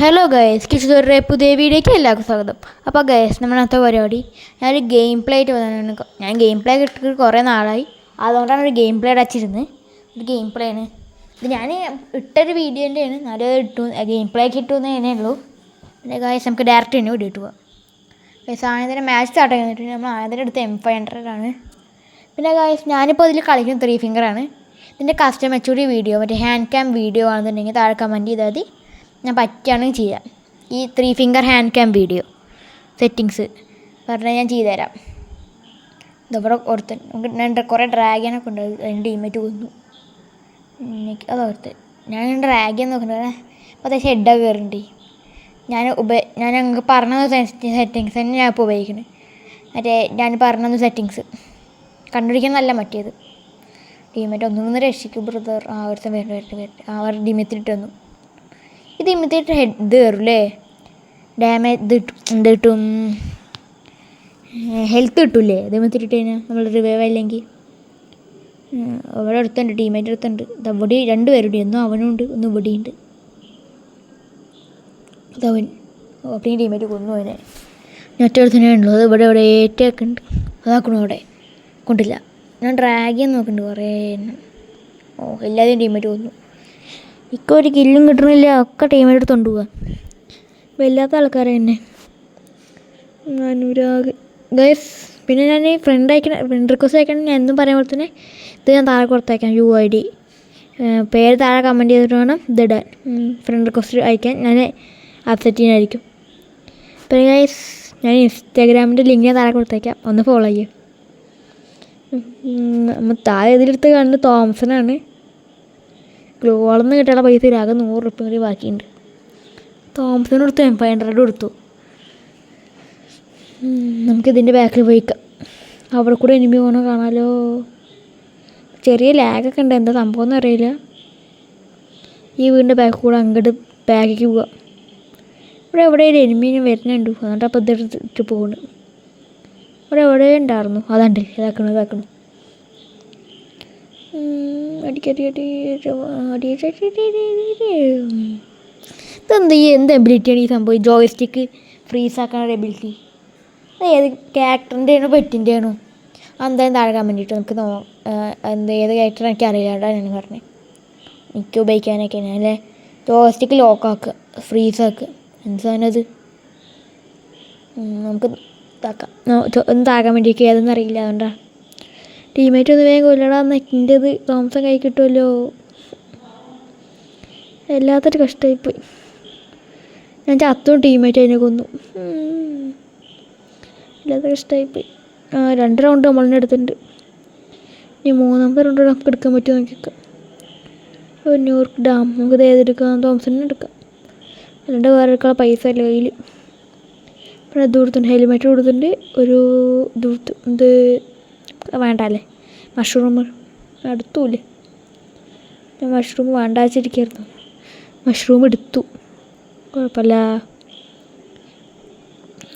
Hello guys കിഷോറിന്റെ പുതിയ വീഡിയോയ്ക്ക് എല്ലാവർക്കും സ്വാഗതം. അപ്പോൾ ഗൈസ് നമ്മളത്തെ പരിപാടി. ഞാനൊരു ഗെയിം പ്ലേ ആയിട്ട് വന്നതാണ് ഞാൻ ഗെയിം പ്ലേ കിട്ടിയിട്ട് കുറേ നാളായി. അതുകൊണ്ടാണ് ഒരു ഗെയിം പ്ലേ അടച്ചിരുന്നത് ഒരു ഗെയിം പ്ലേ ആണ്. ഇത് ഞാൻ ഇട്ടൊരു വീഡിയോന്റെയാണ് നല്ല ഇട്ടു ഗെയിം പ്ലേ ഇട്ടു തന്നെ ഉള്ളൂ. പിന്നെ ഗൈസ് നമുക്ക് ഡയറക്റ്റ് തന്നെ വീഡിയോ ഇട്ട് പോകാം ഗൈസ് തന്നെ മാച്ച് സ്റ്റാർട്ട് കഴിഞ്ഞിട്ട് നമ്മൾ ആദ്യം എടുത്ത് എം ഫൈവ് ഹൺഡ്രഡ് ആണ്. പിന്നെ ഗൈസ് ഞാനിപ്പോൾ ഇതിൽ കളിക്കുന്നത് ത്രീ ഫിംഗറാണ് ഇതിന്റെ കസ്റ്റം മെച്ചൂരി വീഡിയോ മറ്റേ ഹാൻഡ് ക്യാം വീഡിയോ ആണെന്നുണ്ടെങ്കിൽ താഴെ കമന്റ് ചെയ്താൽ മതി. ഞാൻ പറ്റുകയാണെങ്കിൽ ചെയ്യാം ഈ three finger hand cam video settings പറഞ്ഞാൽ ഞാൻ ചെയ്തുതരാം. ഇതവിടെ ഓർത്ത് ഞാൻ കുറേ ഡ്രാഗനൊക്കെ ഉണ്ട്. അതിന്റെ ടീമേറ്റ് കൊന്നു. എനിക്ക് അതോർത്ത് ഞാൻ ഡ്രാഗൻ നോക്കുന്നുണ്ട്. അപ്പോൾ അത്യാവശ്യം ഹെഡൊക്കെ കയറുന്നുണ്ട് ഞാൻ ഉപ ഞാൻ ഞങ്ങൾക്ക് പറഞ്ഞ സെറ്റിങ്സ് തന്നെ ഞാൻ ഇപ്പോൾ ഉപയോഗിക്കുന്നത് മറ്റേ ഞാൻ പറഞ്ഞ സെറ്റിങ്സ് കണ്ടുപിടിക്കാൻ നല്ല മറ്റേത്. ടീമേറ്റ് ഒന്നും രക്ഷിക്കും ബ്രദർ ആ ഒരു വരട്ടെ വരട്ടെ വരട്ടെ. ആ ഒരു ടീമെത്തിട്ട് വന്നു. ഇത് ഇമിത്തേറ്റ് ഹെഡ് ഇത് കയറും ഡാമേജ് ഇത് എന്ത് കിട്ടും ഹെൽത്ത് കിട്ടൂലേ? ഇത് ഇമ്മത്തിട്ട് കഴിഞ്ഞാൽ നമ്മൾ റിവൈവ് അല്ലെങ്കിൽ അവിടെ അടുത്തുണ്ട് ടീമേറ്റ് അടുത്തുണ്ട്. അവിടെ രണ്ട് പേരുണ്ട്. ഒന്നും അവനുണ്ട് ഒന്നും ഇവിടെയുണ്ട് അവൻ. ഈ ടീമേറ്റ് കൊന്നു അവനെ. തന്നെ ഉള്ളൂ അത് ഇവിടെ ഇവിടെ ഏറ്റൊക്കെ ഉണ്ട്. അതാക്കണു അവിടെ? കൊണ്ടില്ല. ഞാൻ ഡ്രാഗ് ചെയ്യാൻ നോക്കുന്നുണ്ട് കുറേ എണ്ണം. ഓ എല്ലാവരും ടീമേറ്റ് കൊന്നു. ഇക്ക ഒരു കില്ലും കിട്ടണില്ല ഒക്കെ ടീമിനടുത്ത് കൊണ്ടുപോവാ വല്ലാത്ത ആൾക്കാരെ തന്നെ അനുരാഗ് ഗൈസ് പിന്നെ ഞാൻ ഈ ഫ്രണ്ട് അയക്കണ ഫ്രണ്ട് റിക്വസ്റ്റ് അയക്കണം ഞാൻ എന്നും പറയുമ്പോൾ തന്നെ ഇത് ഞാൻ താഴെ കൊടുത്തയക്കാം യു ഐ ഡി പേര് താഴെ കമന്റ് ചെയ്തിട്ട് വേണം ഇതിടാൻ ഫ്രണ്ട് റിക്വസ്റ്റ് അയക്കാൻ ഞാൻ അപ്സെറ്റ് ചെയ്യാനായിരിക്കും പിന്നെ ഗൈസ് ഞാൻ ഇൻസ്റ്റാഗ്രാമിന്റെ ലിങ്ക് ഞാൻ താഴെ കൊടുത്തേക്കാം ഒന്ന് ഫോളോ ചെയ്യുക നമ്മൾ താഴെ ഇതിലെടുത്ത് കണ്ട് തോംസനാണ് ഗ്ലോളന്ന് കിട്ടാനുള്ള പൈസ ആകെ നൂറ് റുപ്യ കൂടി ബാക്കിയുണ്ട്. തോംസൺ കൊടുത്തു എം ഫൈവ് ഹൺഡ്രഡ് കൊടുത്തു. നമുക്കിതിന്റെ ബാക്കിൽ പോയിക്കാം അവിടെ കൂടെ എനിമി പോകണോ കാണാലോ? ചെറിയ ലാഗൊക്കെ ഉണ്ട്. എന്താ സംഭവം എന്ന് അറിയില്ല. ഈ വീടിന്റെ ബാക്കിൽ കൂടെ അങ്ങോട്ട് ബാഗിലേക്ക് പോവാം. ഇവിടെ എവിടെ ഒരു എനിമീനെ വരുന്നുണ്ട്. എന്നിട്ട് അപ്പോൾ ഇതെടുത്തിട്ട് പോകുന്നു ഇവിടെ എവിടെ ഉണ്ടായിരുന്നു. അതാണ്ട് ഇതാക്കണം ഇതാക്കണം അടി ഇതെന്ത് ഈ എന്ത് എബിലിറ്റിയാണ് ഈ സംഭവം? ജോയ്സ്റ്റിക്ക് ഫ്രീസ് ആക്കാനുള്ള ഒരു എബിലിറ്റി ഏത് ക്യാരക്ടറിന്റെ ആണോ പെറ്റിന്റെ ആണോ എന്തായാലും താഴെ വേണ്ടിയിട്ട് നമുക്ക് നോ എന്ത് ഏത് ക്യാരക്ടർ എനിക്ക് അറിയില്ലാണ്ടാണ് ഞാൻ പറഞ്ഞത് എനിക്ക് ഉപയോഗിക്കാനൊക്കെ ഞാൻ അല്ലേ ജോയ്സ്റ്റിക്ക് ലോക്കാക്കുക ഫ്രീസ് ആക്കുക എന്ത് സാധനം അത് നമുക്ക് ഇതാക്കാം. ഒന്ന് താകാൻ വേണ്ടിയൊക്കെ ഏതെന്ന് അറിയില്ല അതുകൊണ്ടാണ് ടീമേറ്റ് ഒന്ന് വേഗം കൊല്ലടാ നെക്കിന്റെത് തോംസം കൈ കിട്ടുമല്ലോ എല്ലാത്തൊരു കഷ്ടമായിപ്പോയി ഞാൻ ചത്തും ടീമേറ്റ് അതിനെ കൊന്നു. ഇല്ലാത്ത കഷ്ടമായിപ്പോയി രണ്ട് റൗണ്ട് നമ്മളെ അടുത്തുണ്ട് ഇനി മൂന്നാമത്തെ റൗണ്ട് നമുക്ക് എടുക്കാൻ പറ്റുമോ നോക്കിയേക്കാം. ന്യൂയോർക്ക് ഡാം. നമുക്ക് ഏതെടുക്കാം? തോമസിനെ എടുക്കാം. അല്ലാണ്ട് വേറെ എടുക്കാൻ പൈസ ഇല്ല കയ്യിൽ പിന്നെ ദൂരത്തുണ്ട് ഹെൽമെറ്റ് കൊടുത്തിട്ടുണ്ട്. ഒരു ദൂരത്ത് എന്ത് വേണ്ട അല്ലേ മഷ്റൂം അടുത്തൂല്ലേ? ഞാൻ മഷ്റൂം വേണ്ട വെച്ചിരിക്കായിരുന്നു മഷ്റൂം എടുത്തു. കുഴപ്പമില്ല.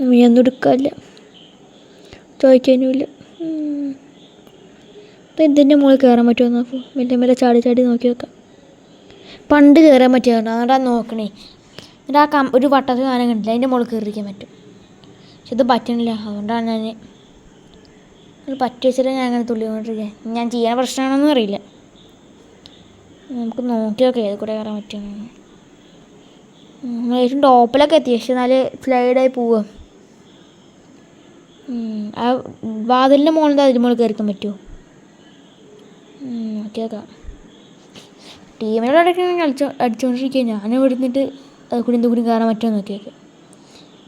മീനൊന്നും എടുക്കാനില്ല. ചോദിക്കാനുമില്ല. ഇതിന്റെ മുകളിൽ കയറാൻ പറ്റുമോ നോക്കൂ. മെല്ലെ മെല്ലെ ചാടി ചാടി നോക്കി നോക്കാം. പണ്ട് കയറാൻ പറ്റിയതുകൊണ്ട് അതാ നോക്കണേ. എന്നിട്ട് ആ കം ഒരു വട്ടത്തിൽ സാധനം കണ്ടില്ല? അതിന്റെ മുകളിൽ കയറിയിരിക്കാൻ പറ്റും. പക്ഷെ ഇത് പറ്റണില്ല. അതുകൊണ്ടാണ് ഞാൻ അത് പറ്റി വെച്ചിട്ട് ഞാൻ അങ്ങനെ തുള്ളിക്കൊണ്ടിരിക്കുക ഞാൻ ചെയ്യാൻ പ്രശ്നമാണെന്നും അറിയില്ല. നമുക്ക് നോക്കി നോക്കാം ഏത് കൂടെ കയറാൻ പറ്റുമെന്ന്. നമ്മൾ ഏറ്റവും ടോപ്പിലൊക്കെ എത്തി. പക്ഷെ എന്നാൽ സ്ലൈഡായി പോവുക ആ വാതിലിന്റെ മുകളിൽ അതിന് മുകളിൽ കയറിക്കാൻ പറ്റുമോ നോക്കി നോക്കാം. ടീമിനോട് ഇടയ്ക്ക് കളിച്ച് അടിച്ചുകൊണ്ടിരിക്കുക ഞാൻ ഇവിടെ നിന്നിട്ട് അത് കൂടി എന്തുകൂടി കയറാൻ പറ്റുമോ നോക്കി നോക്കാം.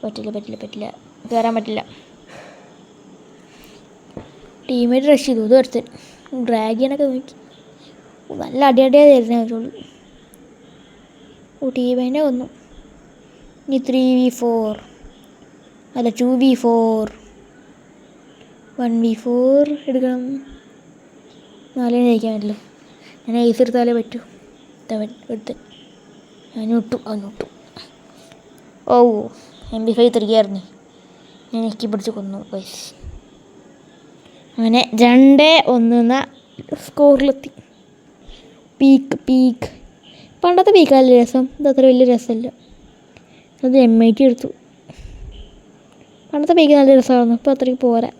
പറ്റില്ല പറ്റില്ല പറ്റില്ല. കയറാൻ പറ്റില്ല. ടീമേറ്റ് റഷ് ചെയ്തു ഇത് ഒരുത്തൻ. ഡ്രാഗ് ചെയ്യാനൊക്കെ നോക്കി. നല്ല അടിയടിയാ തരുന്നേ അവരോട് ഓ ടീമേനെ വന്നു. ഇനി ത്രീ വി ഫോർ അല്ല two v four one v four എടുക്കണം. നാലേ ജയിക്കാൻ പറ്റില്ല. ഞാൻ ഐസ് എടുത്താലേ പറ്റൂ. തവൻ എടുത്ത്. ഞാൻ വിട്ടു അവൻ വിട്ടു ഓ എം ബി ഫൈവ് തിരികെയായിരുന്നു ഞാൻ എനിക്ക് പിടിച്ച് കൊന്നു പൈസ അങ്ങനെ രണ്ട് ഒന്ന് എന്ന സ്കോറിലെത്തി പീക്ക് പീക്ക് പണ്ടത്തെ പീക്കല്ല രസം? ഇത് അത്ര വലിയ രസമല്ല. അത് എം ഐ ടി എടുത്തു. പണ്ടത്തെ പീക്ക് നല്ല രസമായിരുന്നു. ഇപ്പോൾ അത്രയ്ക്ക് പോരാ.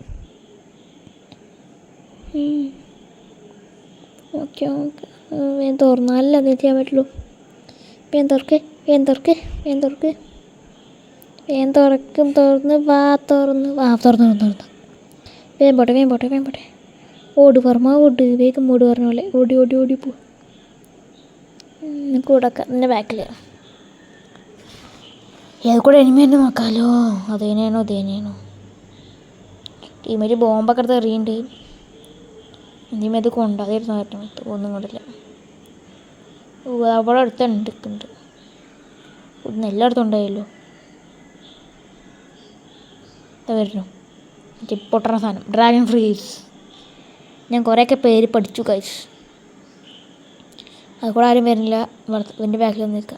Okay okay. വേഗം തുറന്നാലല്ലേ അത് ചെയ്യാൻ പറ്റുള്ളൂ. വേഗം തുറക്ക് വേഗം തുറക്ക് വേഗം തുറക്ക്. വേഗം തുറക്കും തുറന്ന് വാ തുറന്ന്. വാ തുറന്ന് തുറന്ന് തുറന്ന്. വേഗം പോട്ടെ വേഗം പോട്ടെ വേഗം പോട്ടെ ഓട് പറമ ഓട്. വേഗം ഓട് പറഞ്ഞ പോലെ. ഓടി ഓടി ഓടി പോ. കൂടക്ക നിന്റെ ബാക്കിൽ ഏത് കൂടെ എനിമി തന്നെ നോക്കാമല്ലോ അതേനെയാണോ അതേനെയാണോ ടീമേറ്റ് ബോംബൊക്കെ എടുത്ത് എറിയുന്നുണ്ട് എന്തെങ്കിലും അത് കൊണ്ടാതിരുന്നു പറ്റും ഒന്നും കൊണ്ടില്ല. അവിടെ അടുത്തുണ്ട് ഉണ്ട് ഒന്ന് എല്ലായിടത്തും ഉണ്ടായല്ലോ. വരുന്നു. മറ്റേ പൊട്ടണ സാധനം. ഡ്രാഗൺ ഫ്രീസ് ഞാൻ കുറേയൊക്കെ പേര് പഠിച്ചു കൈസ് അത് കൂടെ ആരും വരുന്നില്ല. എന്റെ ബാക്കിൽ ഒന്ന് നിൽക്കുക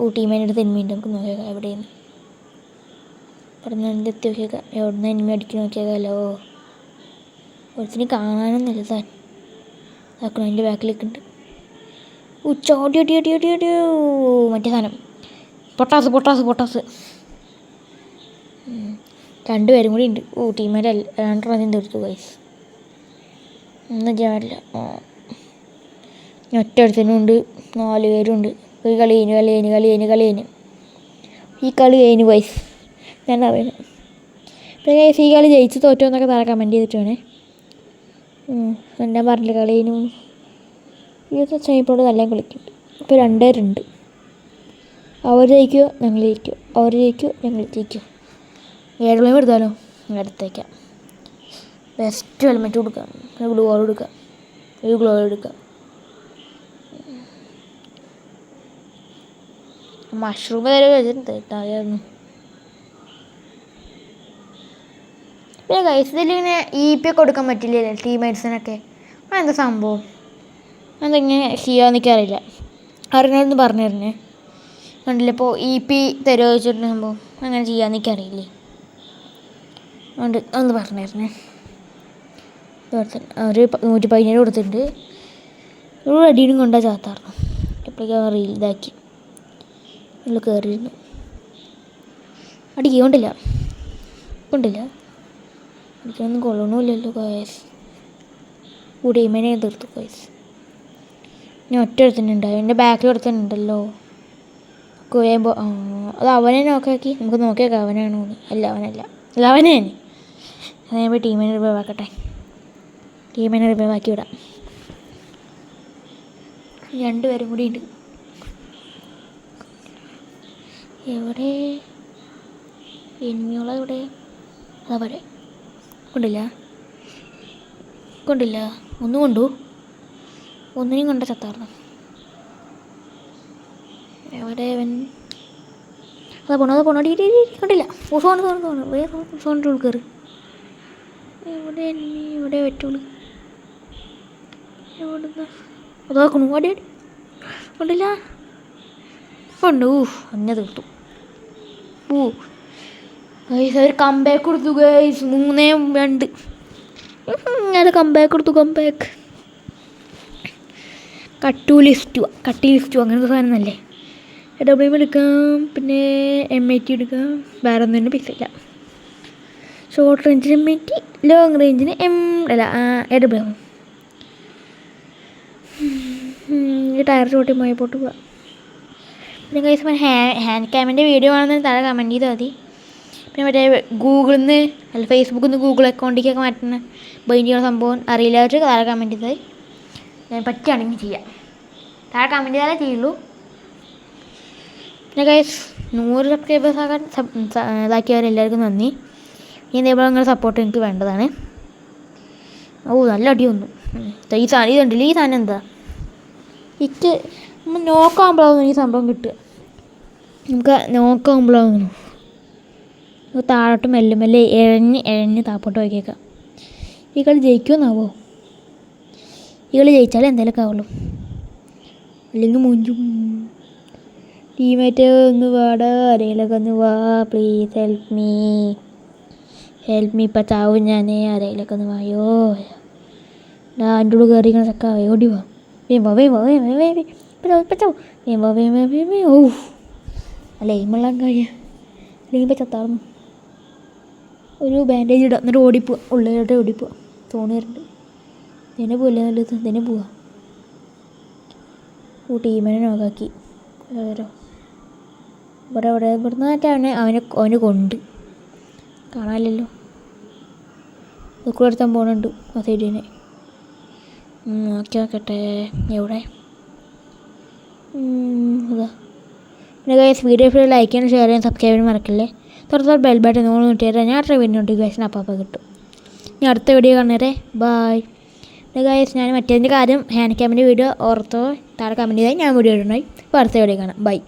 ഓ ടീമേന്റെ അടുത്ത് എനിമിയുണ്ട് നമുക്ക് നോക്കിയേക്കാം എവിടെയെന്ന്. നിന്ന് എത്തി നോക്കിയേക്കാം. എവിടെ നിന്ന് എനിമി അടിക്കി നോക്കിയേക്കാമല്ലോ ഒരുത്തിന് കാണാനൊന്നുമില്ല താൻ. അതാക്കണം എന്റെ ബാക്കിലേക്ക് ഉണ്ട് ഉച്ച ഓടി ഓടി ഓടി ഓടി ഓടി മറ്റേ സാധനം. പൊട്ടാസ് പൊട്ടാസ് പൊട്ടാസ്. രണ്ടുപേരും കൂടി ഉണ്ട് ഓ ടീമേറ്റ് രണ്ടെണ്ണം തീർത്തു ഗൈസ് ഒന്നും ഞാൻ ഒറ്റ ഉണ്ട്. നാല് പേരുണ്ട് ഒരു കളി കഴിഞ്ഞു കളി കഴിഞ്ഞു കളി കഴിഞ്ഞു കളി കഴിഞ്ഞു. ഈ കളി കഴിഞ്ഞു ഗൈസ് ഞാൻ അറിയുന്നു പിന്നെ ഗൈസ് ഈ കളി ജയിച്ച് തോറ്റോ എന്നൊക്കെ താഴെ കമന്റ് ചെയ്തിട്ട് വേണേ. എന്നാ പറഞ്ഞില്ല കളി കഴിഞ്ഞു ഇത് ചെയ്യുമ്പോൾ നല്ല കളിക്കുന്നുണ്ട് ഇപ്പോൾ രണ്ടുപേരുണ്ട്. അവർ ജയിക്കുമോ ഞങ്ങൾ ജയിക്കുമോ അവർ ജയിക്കുമോ ഞങ്ങൾ ജയിക്കുമോ ഏഴ് മണി എടുത്താലോ എടുത്തേക്കാം ബെസ്റ്റ് ഹെൽമെറ്റ് കൊടുക്കാം ഗ്ലൂ കൊടുക്കാം ഒരു ഗ്ലോ എടുക്കാം മഷ്റൂം വരെ വെച്ചിട്ടുണ്ട്. പിന്നെ കൈസ് ഇങ്ങനെ ഇ പി ഒക്കെ കൊടുക്കാൻ പറ്റില്ലല്ലേ? ടീമേറ്റ്സിനൊക്കെ അതെന്താ സംഭവം? അതെങ്ങനെ ചെയ്യാന്ന് എനിക്കറിയില്ല. അറിഞ്ഞോടൊന്ന് പറഞ്ഞു തരണേ കണ്ടില്ല? ഇപ്പോൾ ഇ പി തരുമോ ചോദിച്ചിട്ടുണ്ടെങ്കിൽ സംഭവം? അങ്ങനെ ചെയ്യാന്ന് എനിക്കറിയില്ലേ? ഉണ്ട്. ഒന്ന് പറഞ്ഞു തരണേ അവർ നൂറ്റി പതിനേഴ് കൊടുത്തിട്ടുണ്ട്. ഒരു അടിയും കൊണ്ടാ ചാത്തായിരുന്നു എപ്പോഴേക്കും റീൽ ഇതാക്കി. ഉള്ളിൽ കയറിയിരുന്നു അടിക്കുക കൊണ്ടില്ല. കൊണ്ടില്ല. അടിക്കാനൊന്നും കൊള്ളണമില്ലല്ലോ കോയസ് കൂടിയമ്മേനെ തീർത്തു കോയസ് ഞാൻ ഒറ്റ എടുത്തിട്ടുണ്ട് എന്റെ ബാക്കിൽ എടുത്തിട്ടുണ്ടല്ലോ കുറേ അത് അവനെ നോക്കാക്കി നമുക്ക് നോക്കിയാക്കാം അവനാണോ അല്ല അവനല്ല. അല്ല അവനെ അത് ഞാൻ ടീമിനെ റിവൈവ് ആക്കട്ടെ ടീമിനെ റിവൈവ് ആക്കി വിടാം രണ്ടുപേരും കൂടി ഉണ്ട് എവിടെ? എനിമിയോളെ എവിടെ? അതവിടെ കൊണ്ടില്ല. കൊണ്ടില്ല. ഒന്നും കൊണ്ടു. ഒന്നിനും കൊണ്ട ചത്താർന്നു. എവിടെ അവൻ? അതാ പോണോ അതാ പോണോ. ഡി ഫോൺ ഫോൺ കണ്ടില്ല. ഫോൺ ഫോൺ സോണ് വേറെ സോണിന്റെ ഉള്ളിൽ കയറി. എവിടെ enemy? ഇവിടെ പറ്റുള്ളൂ? എവിടുന്ന്? അതാക്കണു അടി അടി കൊണ്ടില്ല ഉണ്ട്? ഊ അങ്ങനെ തീർത്തു. ഊ. ഗൈസ് അവർ കമ്പാക്ക് കൊടുത്തു ഗൈസ്. മൂന്നേ രണ്ട്. ഞാൻ കമ്പാക്ക് കൊടുത്തു കമ്പാക്ക് കട്ടു ലിസ്റ്റു കട്ടി ലിസ്റ്റു അങ്ങനത്തെ സാധനം നല്ലേ ഡബ്ല്യു എടുക്കാം പിന്നെ എം ഐ ടി എടുക്കാം. വേറെ ഒന്നും പൈസ ഇല്ല. ഷോർട്ട് റേഞ്ചിന് ടി ലോങ് റേഞ്ചിന് എം അല്ല എ ഡബ്ല്യു ഈ ടയർ ചോട്ടി പോയി പോട്ട് പോവാം. പിന്നെ കൈസ് ഹാൻഡ് ക്യാമിന്റെ വീഡിയോ ആണെന്ന് താഴെ കമന്റ് ചെയ്താൽ മതി. പിന്നെ മറ്റേ ഗൂഗിളിൽ നിന്ന് അല്ല ഫേസ്ബുക്കിൽ നിന്ന് ഗൂഗിൾ അക്കൗണ്ടിലേക്കൊക്കെ മാറ്റുന്ന ബൈൻഡ് ചെയ്യുന്ന സംഭവം അറിയില്ലാത്ത തല താഴെ കമന്റ് ചെയ്താൽ ഞാൻ പറ്റുകയാണെങ്കിൽ ചെയ്യാം. താഴെ കമന്റ് ചെയ്താലേ ചെയ്യുള്ളൂ. പിന്നെ കഴിച്ച് നൂറ് സബ്സ്ക്രൈബേഴ്സ് ആകാൻ ഇതാക്കിയവരെല്ലാവർക്കും നന്ദി. ഇനി ഇതേപോലെ നിങ്ങളുടെ സപ്പോർട്ട് എനിക്ക് വേണ്ടതാണ്. ഓ നല്ല അടി വന്നു. ഈ സാധനം ഇതുണ്ടല്ലോ ഈ സാധനം എന്താ? ഇക്ക് നമ്മൾ നോക്കാകുമ്പോഴാണ് ഈ സംഭവം കിട്ടുക. നമുക്ക് നോക്കാകുമ്പോഴാകുന്നു താഴോട്ട് മെല്ലെ മെല്ലെ ഇഴഞ്ഞ് ഇഴഞ്ഞ് താപ്പോട്ട് വയ്ക്കേക്കാം ഈ കളി ജയിക്കുമെന്നാവോ ഈ കളി ജയിച്ചാലേ എന്തെങ്കിലുമൊക്കെ ആവുള്ളൂ. അല്ലെങ്കിൽ മുഞ്ചും. ടീമേറ്റ് ഒന്ന് വാടാ ആരെങ്കിലൊക്കെ ഒന്ന് വാ please help me help me ഇപ്പം ചാവും ഞാൻ ആരെങ്കിലൊക്കെ ഒന്ന് വായോ. ഞാൻ എന്റെ ഉള്ളിൽ കയറി ഇങ്ങനെ ചക്ക ഓടി വാ. വേം വാ വേം വാ വേം വാ വേം ഇപ്പം ചാവും ഇപ്പം ചാവും വേം വാ വേം വാ വേം വാ. ഓ അല്ല എയിമുള്ള കഴിയ അല്ലെങ്കിൽ ഇപ്പം ചത്താർന്നു. ഒരു ബാൻഡേജ് ഇടുക എന്നിട്ട് ഓടിപ്പോവുക ഉള്ളിലോട്ട് ഓടിപ്പോവുക തോണി വരുന്നുണ്ട് ഇതിനെ പോലെ നല്ലത് ഇതിനെ പോവാ. ഓ ടീമിനെ നോക്കാക്കി. വേറെ. ഇവിടെ ഇവിടെ ഇവിടുന്ന് അവനെ അവനെ അവന് കൊണ്ട്. കാണാനില്ലല്ലോ. എടുത്താൻ പോകുന്നുണ്ട് ആ സൈഡിനെ. നോക്കി നോക്കട്ടെ എവിടെ? അതാ. പിന്നെ ഗൈസ് വീഡിയോ ഫ്രീ ലൈക്ക് ചെയ്യാനും ഷെയർ ചെയ്യാൻ സബ്സ്ക്രൈബ് ചെയ്യാൻ മറക്കില്ലേ? തുറത്ത് ബെൽ ബട്ടൺ നിങ്ങൾ കിട്ടിയാൽ ഞാൻ അത്ര വീഡിയോ നോട്ടിഫിക്കേഷൻ അപ്പം അപ്പം കിട്ടും. ഇനി അടുത്ത വീഡിയോ കാണുന്നേരെ ബായ് പിന്നെ ഗൈസ് ഞാൻ മറ്റേതിന്റെ കാര്യം ഹാൻഡ് ക്യാമിന്റെ വീഡിയോ ഓർത്തോ താഴെ കമന്റ് ചെയ്താൽ ഞാൻ വീഡിയോ ഇടണമായി അപ്പോൾ അടുത്ത വീഡിയോ കാണാം. ബൈ